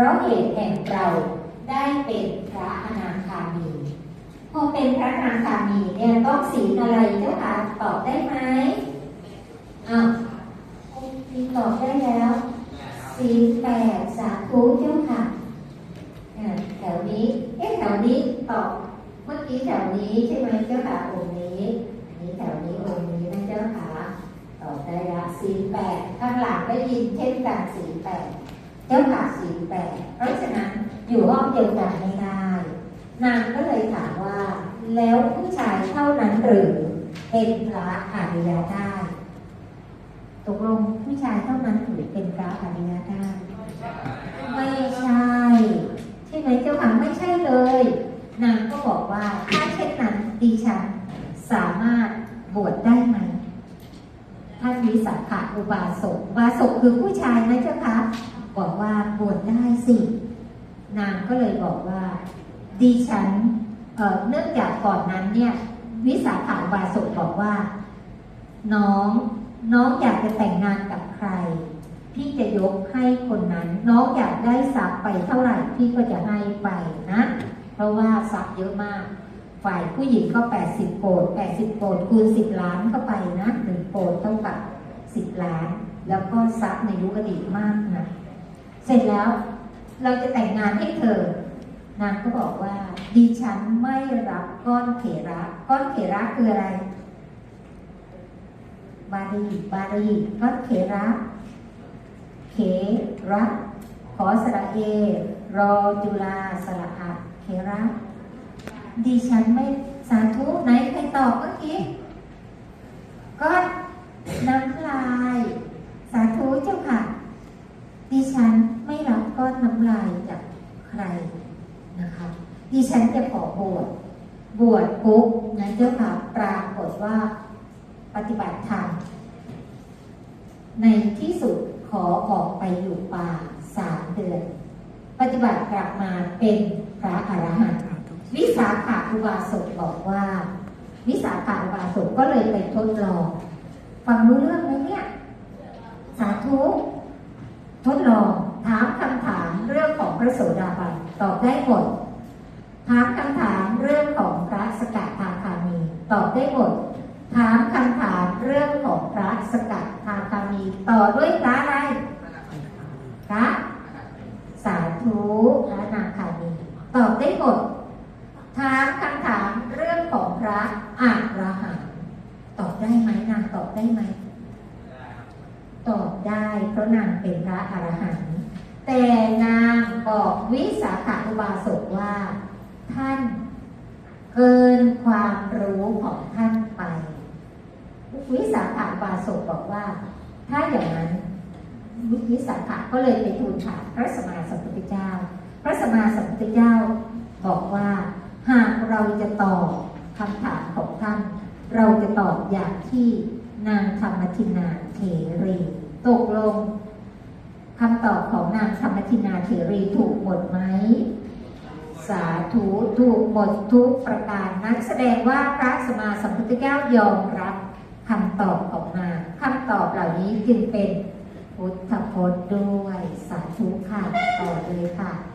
ราะเหตุแห่งเราได้เป็นพระอนาคามี พอเป็นพระอนาคามีเนี่ยต้องศีลอะไรเจ้าคะตอบได้ไหมอ้าวมีตอบได้แล้วศีลแปดสาธุเจ้าค่ะอ่าแถวนี้ เอ๊ะแถวนี้ตอบเมื่อกี้แถวนี้ใช่ไหมเจ้าค่ะองค์นี้อันนี้แถวนี้องค์นี้นะเจ้าค่ะตอบได้ละศีลแปดข้างหลังได้ยินเช่นกันศีลแปด เจ้าค่ะศีลแปดเพราะฉะนั้นอยู่ห้องเดียวกันไม่ได้นางก็เลยถามว่า แล้วผู้ชายเท่านั้นหรือเป็นพระอริยได้ตกลงผู้ชายเท่านั้นหรือเป็นพระอริยได้ไม่ใช่ใช่ไหมเจ้าค่ะไม่ใช่เลย นางก็บอกว่าถ้าเช่นนั้นดิฉันสามารถบวชได้ไหมท่านวิสาขาอุบาสกอุบาสกคือผู้ชายนะเจ้าคะ บอกว่าบวชได้สินางก็เลยบอกว่าดิฉันเออเนื่องจากก่อนนั้นเนี่ยวิสาขาบาสกบอกว่า น้องน้องอยากจะแต่งงานกับใคร พี่จะยกให้คนนั้น น้องอยากได้ทรัพย์ไปเท่าไหร่พี่ก็จะให้ไปนะ เพราะว่าทรัพย์เยอะมาก ฝ่ายผู้หญิงก็80โกด80โกดคูณ10ล้านเข้าไปนะหนึ่งโกดเท่ากับ10ล้าน แล้วก็ทรัพย์ในยุคอดีตมากนะ เสร็จแล้วเราจะแต่งงานให้เธอ นางก็บอกว่า ดิฉันไม่รับก้อนเขระก้อนเขระคืออะไร บาลีบาลีก้อนเขระเขระขอสระเอ รอจุลาสระอัดเขระดิฉันไม่สาธุไหนใครตอบเมื่อกี้อนน้ำลาย สาธุเจ้าค่ะ ดิฉันไม่รับก้อนน้ำลายจากใครนะคะ ดิฉันจะขอบวชบวชปุ๊บนะเจ้าค่ะปรากฏว่าปฏิบัติธรรมในที่สุดขอออกไปอยู่ป่าสามเดือน ปฏิบัติกลับมาเป็นพระอรหันต์วิสาขาอุบาสกบอกว่า วิสาขาอุบาสกก็เลยไปทดลองฟังรู้เรื่องไหมเนี่ย สาธุทดลองถามคำถามเรื่องของพระโสดาบันตอบได้หมด ถามคำถามเรื่องของพระสกัดทาคามี ตอบได้หมด ถามคำถามเรื่องของพระสกัดทาคามี ต่อด้วยพระอะไรพระสาธุพระนาคามี ตอบได้หมด ถามคำถามเรื่องของพระอรหันต์ตอบได้ไหมนางตอบได้ไหมตอบได้เพราะนางเป็นพระอรหันต์แต่นางบอกวิสาขาอุบาสกว่า ท่าน เกินความรู้ของท่านไป วิสาขาบาสกบอกว่า ถ้าอย่างนั้นวิสาขาก็เลยไปทูลถามพระสมมาสัมพุทธเจ้า พระสมมาสัมพุทธเจ้าบอกว่าหากเราจะตอบคำถามของท่าน เราจะตอบอย่างที่นางธรรมทินาเถรีตกลงคำตอบของนางธรรมทินาเถรีถูกหมดไหม ถูกหมดทุกประการนั้นแสดงว่าพระสมมาสัมพุทธเจ้ายอมรับคำตอบของนางคำตอบเหล่านี้จึงเป็นพุทธพจน์ด้วยสาธุค่ะต่อเลยค่ะ